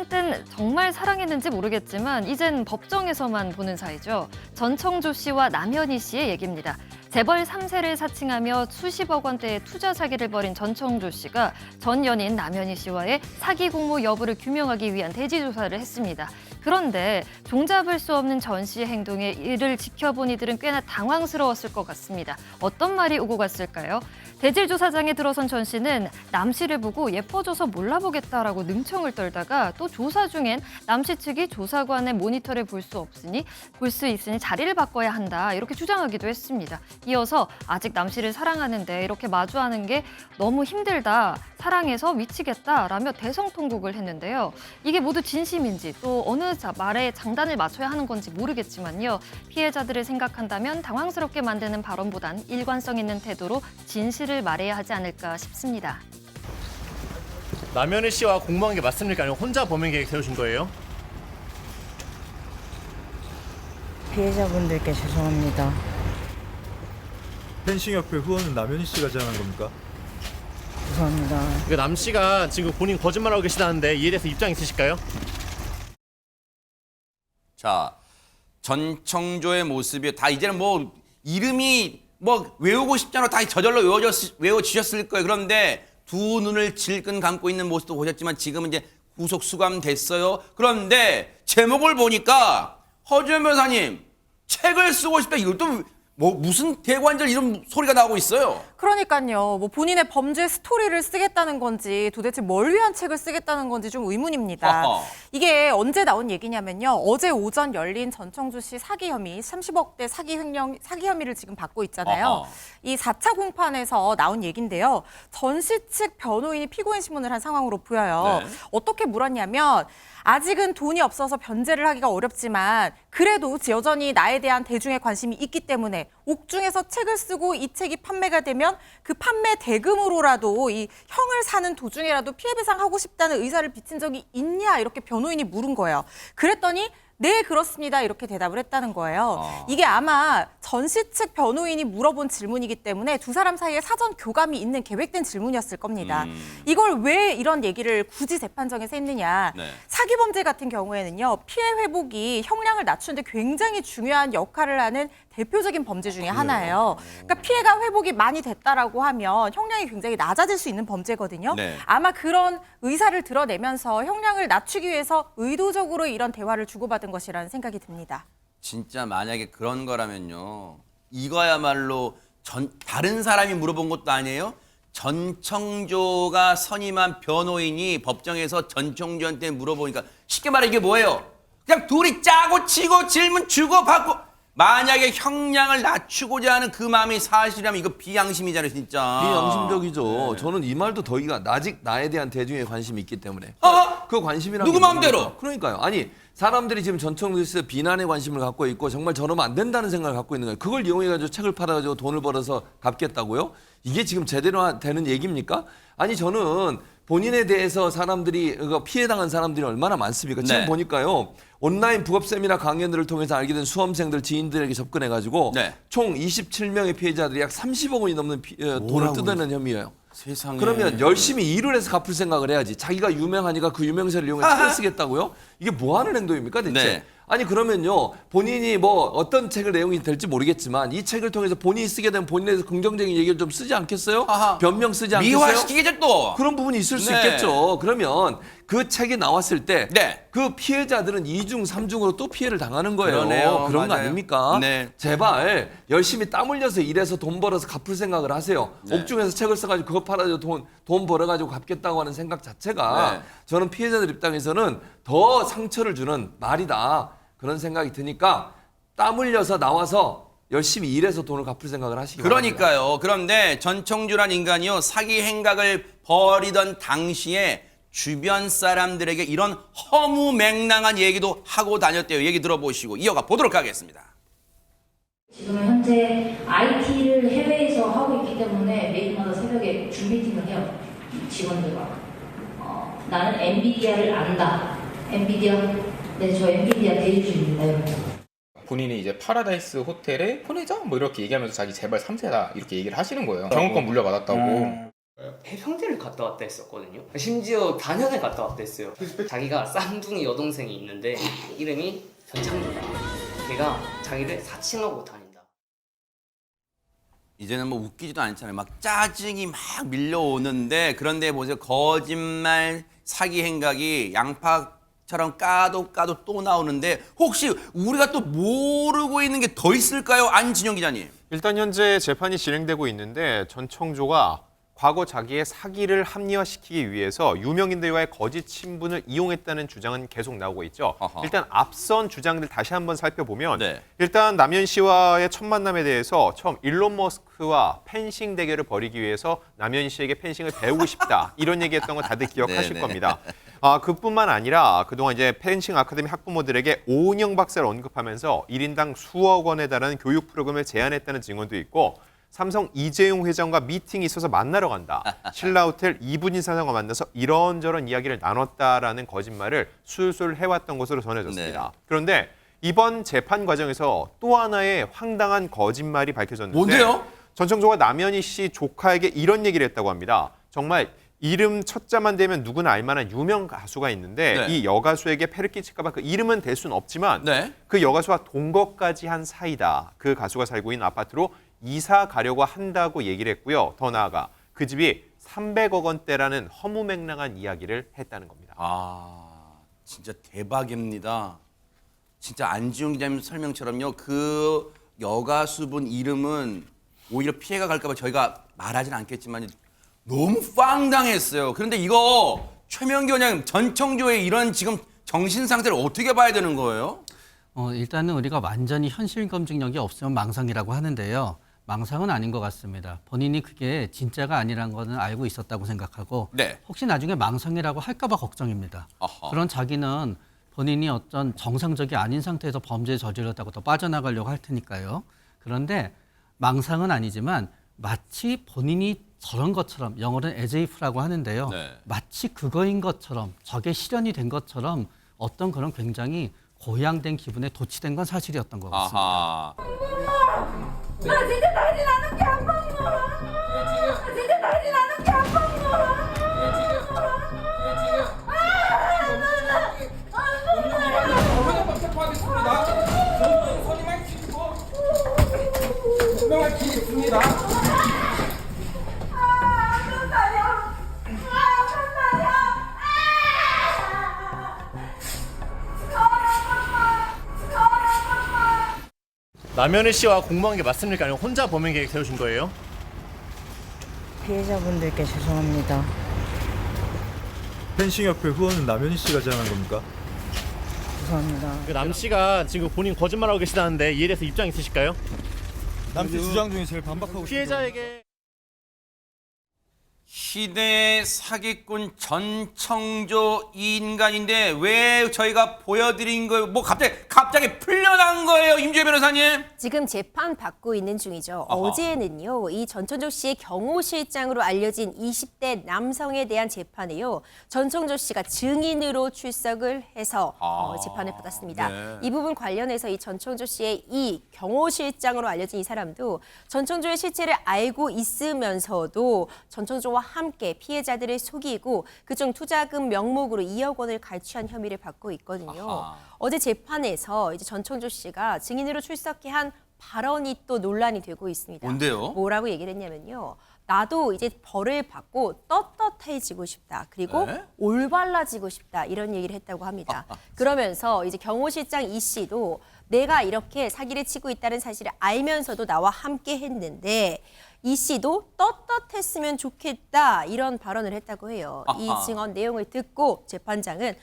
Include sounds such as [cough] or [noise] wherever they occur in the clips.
한땐 정말 사랑했는지 모르겠지만 이젠 법정에서만 보는 사이죠. 전청조 씨와 남현희 씨의 얘기입니다. 재벌 3세를 사칭하며 수십억 원대의 투자 사기를 벌인 전청조 씨가 전 연인 남현희 씨와의 사기 공모 여부를 규명하기 위한 대지 조사를 했습니다. 그런데 종잡을 수 없는 전 씨의 행동에 이를 지켜본 이들은 꽤나 당황스러웠을 것 같습니다. 어떤 말이 오고 갔을까요? 대질 조사장에 들어선 전 씨는 남 씨를 보고 예뻐져서 몰라보겠다라고 능청을 떨다가 또 조사 중엔 남 씨 측이 조사관의 모니터를 볼 수 없으니 볼 수 있으니 자리를 바꿔야 한다 이렇게 주장하기도 했습니다. 이어서 아직 남 씨를 사랑하는데 이렇게 마주하는 게 너무 힘들다 사랑해서 미치겠다라며 대성통곡을 했는데요. 이게 모두 진심인지 또 어느 자- 말에 장단을 맞춰야 하는 건지 모르겠지만요. 피해자들을 생각한다면 당황스럽게 만드는 발언보단 일관성 있는 태도로 진실을 말해야 하지 않을까 싶습니다. 남현희 씨와 공모한 게 맞습니까? 아니면 혼자 범행 계획 세우신 거예요? 피해자분들께 죄송합니다. 펜싱협회 후원은 남현희 씨가 제안한 겁니까? 죄송합니다. 그남 씨가 지금 본인 거짓말하고 계시다는데 이에 대해서 입장 있으실까요? 자, 전청조의 모습이 다 이제는 뭐 이름이 뭐 외우고 싶잖아. 다 저절로 외워졌, 외워지셨을 거예요. 그런데 두 눈을 질끈 감고 있는 모습도 보셨지만 지금은 이제 구속 수감됐어요. 그런데 제목을 보니까 허주현 변호사님 책을 쓰고 싶다. 이것도 뭐 무슨 대관절 이런 소리가 나오고 있어요. 그러니까요. 뭐 본인의 범죄 스토리를 쓰겠다는 건지 도대체 뭘 위한 책을 쓰겠다는 건지 좀 의문입니다. 어허. 이게 언제 나온 얘기냐면요. 어제 오전 열린 전청주 씨 사기 혐의 30억대 사기 횡령 사기 혐의를 지금 받고 있잖아요. 어허. 이 4차 공판에서 나온 얘긴데요. 전씨측 변호인이 피고인 신문을 한 상황으로 보여요. 네. 어떻게 물었냐면 아직은 돈이 없어서 변제를 하기가 어렵지만 그래도 여전히 나에 대한 대중의 관심이 있기 때문에 옥중에서 책을 쓰고 이 책이 판매가 되면 그 판매 대금으로라도 이 형을 사는 도중에라도 피해 배상하고 싶다는 의사를 비친 적이 있냐 이렇게 변호인이 물은 거예요. 그랬더니 네 그렇습니다 이렇게 대답을 했다는 거예요. 아. 이게 아마 전씨측 변호인이 물어본 질문이기 때문에 두 사람 사이에 사전 교감이 있는 계획된 질문이었을 겁니다. 음. 이걸 왜 이런 얘기를 굳이 재판정에서 했느냐? 네. 사기 범죄 같은 경우에는요 피해 회복이 형량을 낮추는데 굉장히 중요한 역할을 하는 대표적인 범죄 중에 하나예요. 그러니까 피해가 회복이 많이 됐다라고 하면 형량이 굉장히 낮아질 수 있는 범죄거든요. 네. 아마 그런 의사를 드러내면서 형량을 낮추기 위해서 의도적으로 이런 대화를 주고받은 것이라는 생각이 듭니다. 진짜 만약에 그런 거라면요. 이거야말로 전 다른 사람이 물어본 것도 아니에요. 전청조가 선임한 변호인이 법정에서 전청조한테 물어보니까 쉽게 말해 이게 뭐예요? 그냥 둘이 짜고 치고 질문 주고 받고 만약에 형량을 낮추고자 하는 그 마음이 사실이라면 이거 비양심이잖아요, 진짜. 비양심적이죠. 네. 저는 이 말도 더 이가 아직 나에 대한 대중의 관심이 있기 때문에. 어? 그 관심이란 누구? 마음대로? 그러니까요. 아니 사람들이 지금 전청도에서 비난의 관심을 갖고 있고 정말 저러면 안 된다는 생각을 갖고 있는 거예요. 그걸 이용해가지고 책을 팔아가지고 돈을 벌어서 갚겠다고요? 이게 지금 제대로 하- 되는 얘기입니까? 아니 저는 본인에 대해서 사람들이 그거 피해 당한 사람들이 얼마나 많습니까? 지금 네. 보니까요. 온라인 부업 세미나 강연들을 통해서 알게 된 수험생들 지인들에게 접근해 가지고 네. 총 27명의 피해자들이 약 30억 원이 넘는 피- 어, 돈을 뜯어낸 혐의예요. 세상에. 그러면 열심히 일을 해서 갚을 생각을 해야지. 자기가 유명하니까 그 유명세를 이용해 책을 쓰겠다고요? 이게 뭐 하는 행동입니까, 대체? 네. 아니 그러면요 본인이 뭐 어떤 책을 내용이 될지 모르겠지만 이 책을 통해서 본인이 쓰게 되면 본인에 대해서 긍정적인 얘기를 좀 쓰지 않겠어요? 아하. 변명 쓰지 않겠어요? 미화시키겠죠 또. 그런 부분이 있을 수 네. 있겠죠. 그러면 그 책이 나왔을 때 그 네. 피해자들은 이중삼중으로또 피해를 당하는 거예요. 그러네요. 그런 거 맞아요. 아닙니까? 네. 제발 열심히 땀 흘려서 일해서 돈 벌어서 갚을 생각을 하세요. 네. 옥중에서 책을 써가지고 그거 팔아서 돈, 돈 벌어가지고 갚겠다고 하는 생각 자체가 네. 저는 피해자들 입장에서는 더 상처를 주는 말이다. 그런 생각이 드니까 땀 흘려서 나와서 열심히 일해서 돈을 갚을 생각을 하시기 바랍니다. 그러니까요. 그런데 전청주란 인간이요 사기 행각을 벌이던 당시에 주변 사람들에게 이런 허무맹랑한 얘기도 하고 다녔대요. 얘기 들어보시고 이어가 보도록 하겠습니다. 지금은 현재 IT를 해외에서 하고 있기 때문에 매일마다 새벽에 줌 미팅을 해요. 직원들과. 어, 나는 엔비디아를 안다. 엔비디아, 네, 저 엔비디아 대리주입니다. 이러면서. 본인이 이제 파라다이스 호텔에 보내자 뭐 이렇게 얘기하면서 자기 재벌 3세다 이렇게 얘기를 하시는 거예요. 경영권 물려받았다고. 해병대를 갔다 왔다 했었거든요. 심지어 단연을 갔다 왔다 했어요. 자기가 쌍둥이 여동생이 있는데 이름이 변창조다. 걔가 자기를 사칭하고 다닌다. 이제는 뭐 웃기지도 않잖아요. 막 짜증이 막 밀려오는데 그런데 보세요. 거짓말 사기 행각이 양파 처럼 까도 까도 또 나오는데 혹시 우리가 또 모르고 있는 게 더 있을까요? 안진영 기자님. 일단 현재 재판이 진행되고 있는데 전 청조가 과거 자기의 사기를 합리화시키기 위해서 유명인들과의 거짓 친분을 이용했다는 주장은 계속 나오고 있죠. 아하. 일단 앞선 주장들 다시 한번 살펴보면 네. 일단 남현 씨와의 첫 만남에 대해서 처음 일론 머스크와 펜싱 대결을 벌이기 위해서 남현 씨에게 펜싱을 배우고 싶다 [laughs] 이런 얘기했던 거 다들 기억하실 네네. 겁니다. 아 그뿐만 아니라 그동안 이제 펜싱 아카데미 학부모들에게 오은영 박사를 언급하면서 1인당 수억 원에 달하는 교육 프로그램을 제안했다는 증언도 있고 삼성 이재용 회장과 미팅이 있어서 만나러 간다. [laughs] 신라 호텔 이분인 사장과 만나서 이런저런 이야기를 나눴다라는 거짓말을 술술 해왔던 것으로 전해졌습니다. 네. 그런데 이번 재판 과정에서 또 하나의 황당한 거짓말이 밝혀졌는데 뭔데요? 전 청조가 남현희 씨 조카에게 이런 얘기를 했다고 합니다. 정말 이름 첫자만 되면 누구나 알만한 유명 가수가 있는데 네. 이 여가수에게 패를 끼칠까봐 그 이름은 될 수는 없지만 네. 그 여가수와 동거까지 한 사이다. 그 가수가 살고 있는 아파트로 이사 가려고 한다고 얘기를 했고요. 더 나아가 그 집이 300억 원대라는 허무맹랑한 이야기를 했다는 겁니다. 아, 진짜 대박입니다. 진짜 안지용 기자님 설명처럼요. 그 여가수분 이름은 오히려 피해가 갈까봐 저희가 말하진 않겠지만 너무 빵당했어요. 그런데 이거 최명기 원장 전청조의 이런 지금 정신 상태를 어떻게 봐야 되는 거예요? 어, 일단은 우리가 완전히 현실 검증력이 없으면 망상이라고 하는데요. 망상은 아닌 것 같습니다. 본인이 그게 진짜가 아니라는 거는 알고 있었다고 생각하고 네. 혹시 나중에 망상이라고 할까봐 걱정입니다. 아하. 그런 자기는 본인이 어떤 정상적이 아닌 상태에서 범죄에 저질렀다고 더 빠져나가려고 할 테니까요. 그런데 망상은 아니지만 마치 본인이 저런 것처럼 영어로는 as if라고 하는데요. 네. 마치 그거인 것처럼 저게 실현이 된 것처럼 어떤 그런 굉장히 고양된 기분에 도취된 건 사실이었던 것 같습니다. 아하. 나 진짜 다시 나는 남현희 씨와 공모한 게 맞습니까? 아니면 혼자 범행 계획 세우신 거예요? 피해자분들께 죄송합니다. 펜싱협회 후원은 남현희 씨가 제안한 겁니까? 죄송합니다. 그 남 씨가 지금 본인 거짓말하고 계시다는데 이에 대해서 입장 있으실까요? 남씨 주장 중에 제일 반박하고 피해자에게 시대 사기꾼 전청조 이 인간인데 왜 저희가 보여드린 거예요? 뭐 갑자기 갑자기 풀려난 거예요, 임주혜 변호사님? 지금 재판 받고 있는 중이죠. 아하. 어제는요, 이 전천조 씨의 경호실장으로 알려진 20대 남성에 대한 재판에요, 전청조 씨가 증인으로 출석을 해서 어, 아, 재판을 받았습니다. 네. 이 부분 관련해서 이 전청조 씨의 이 경호실장으로 알려진 이 사람도 전청조의 실체를 알고 있으면서도 전청조와 함께 피해자들을 속이고 그중 투자금 명목으로 2억 원을 갈취한 혐의를 받고 있거든요. 아하. 어제 재판에서 이제 전청조 씨가 증인으로 출석해 한 발언이 또 논란이 되고 있습니다. 뭔데요? 뭐라고 얘기를 했냐면요. 나도 이제 벌을 받고 떳떳해지고 싶다. 그리고 네? 올발라지고 싶다. 이런 얘기를 했다고 합니다. [laughs] 그러면서 이제 경호실장 이 씨도 내가 이렇게 사기를 치고 있다는 사실을 알면서도 나와 함께 했는데 이 씨도 떳떳했으면 좋겠다. 이런 발언을 했다고 해요. 이 아하. 증언 내용을 듣고 재판장은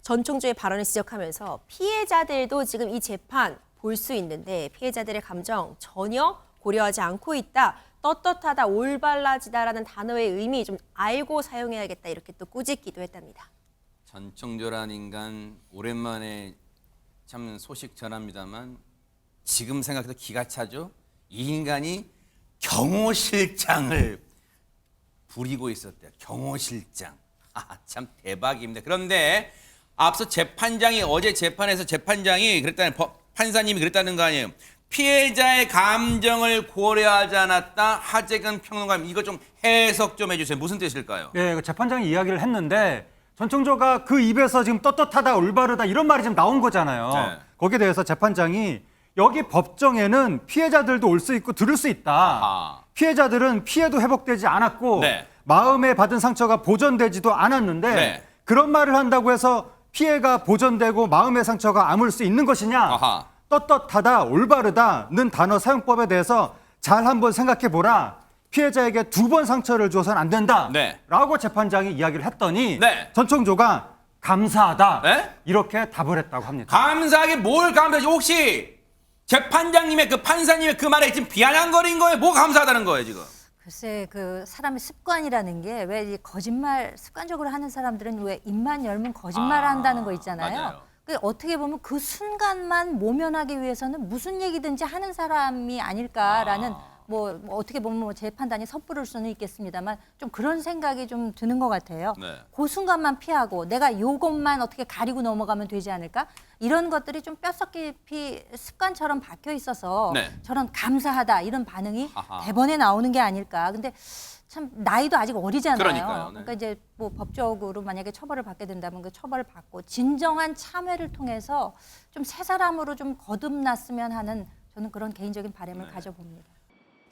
전 총조의 발언을 지적하면서 피해자들도 지금 이 재판 볼 수 있는데 피해자들의 감정 전혀 고려하지 않고 있다. 떳떳하다, 올발라지다라는 단어의 의미 좀 알고 사용해야겠다. 이렇게 또 꾸짖기도 했답니다. 전청조란 인간 오랜만에 참 소식 전합니다만 지금 생각해도 기가 차죠. 이 인간이 경호실장을 부리고 있었대요. 경호실장. [laughs] 아, 참 대박입니다. 그런데 앞서 재판장이 어제 재판에서 재판장이 그랬다는 법- 판사님이 그랬다는 거 아니에요. 피해자의 감정을 고려하지 않았다. 하재근 평론가님 이거 좀 해석 좀 해주세요. 무슨 뜻일까요? 예, 그 재판장이 이야기를 했는데 전청조가 그 입에서 지금 떳떳하다 올바르다 이런 말이 지금 나온 거잖아요. 네. 거기에 대해서 재판장이 여기 법정에는 피해자들도 올 수 있고 들을 수 있다. 아하. 피해자들은 피해도 회복되지 않았고 네. 마음에 받은 상처가 보전되지도 않았는데 네. 그런 말을 한다고 해서 피해가 보전되고 마음의 상처가 아물 수 있는 것이냐? 아하. 떳떳하다, 올바르다는 단어 사용법에 대해서 잘 한번 생각해 보라. 피해자에게 두 번 상처를 줘서는 안 된다. 네. 라고 재판장이 이야기를 했더니 네. 전청조가 감사하다. 네? 이렇게 답을 했다고 합니다. 감사하게 뭘 감사하지? 혹시 재판장님의 그 판사님의 그 말에 지금 비아냥거린 거예요? 뭐 감사하다는 거예요 지금? 글쎄 그 사람의 습관이라는 게왜 거짓말 습관적으로 하는 사람들은 왜 입만 열면 거짓말 아, 한다는 거 있잖아요. 맞아요. 그 어떻게 보면 그 순간만 모면하기 위해서는 무슨 얘기든지 하는 사람이 아닐까라는 아. 뭐, 뭐 어떻게 보면 뭐 재판단이 섣부를 수는 있겠습니다만 좀 그런 생각이 좀 드는 것 같아요. 네. 그 순간만 피하고 내가 요것만 어떻게 가리고 넘어가면 되지 않을까? 이런 것들이 좀 뼛속 깊이 습관처럼 박혀 있어서 네. 저런 감사하다 이런 반응이 아하. 대번에 나오는 게 아닐까. 근데 참 나이도 아직 어리잖아요. 그러니까요, 네. 그러니까 이제 뭐 법적으로 만약에 처벌을 받게 된다면 그 처벌을 받고 진정한 참회를 통해서 좀 새 사람으로 좀 거듭났으면 하는 저는 그런 개인적인 바람을 네. 가져봅니다.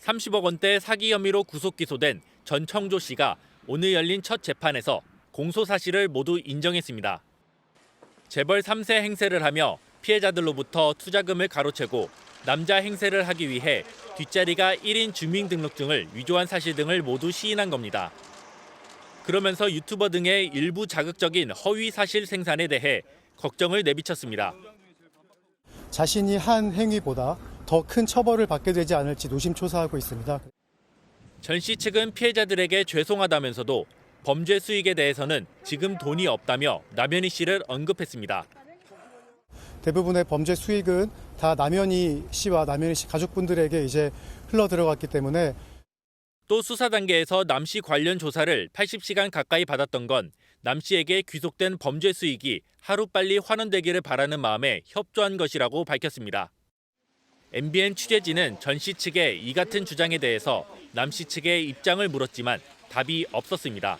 30억 원대 사기 혐의로 구속 기소된 전 청조 씨가 오늘 열린 첫 재판에서 공소 사실을 모두 인정했습니다. 재벌 3세 행세를 하며 피해자들로부터 투자금을 가로채고 남자 행세를 하기 위해 뒷자리가 1인 주민등록증을 위조한 사실 등을 모두 시인한 겁니다. 그러면서 유튜버 등의 일부 자극적인 허위 사실 생산에 대해 걱정을 내비쳤습니다. 자신이 한 행위보다 더 큰 처벌을 받게 되지 않을지 노심초사하고 있습니다. 전 씨 측은 피해자들에게 죄송하다면서도 범죄 수익에 대해서는 지금 돈이 없다며 남현희 씨를 언급했습니다. 대부분의 범죄 수익은 다 남현희 씨와 남현희 씨 가족분들에게 이제 흘러 들어갔기 때문에 또 수사 단계에서 남 씨 관련 조사를 80시간 가까이 받았던 건 남 씨에게 귀속된 범죄 수익이 하루빨리 환원되기를 바라는 마음에 협조한 것이라고 밝혔습니다. MBN 취재진은 전 씨 측의 이 같은 주장에 대해서 남 씨 측의 입장을 물었지만 답이 없었습니다.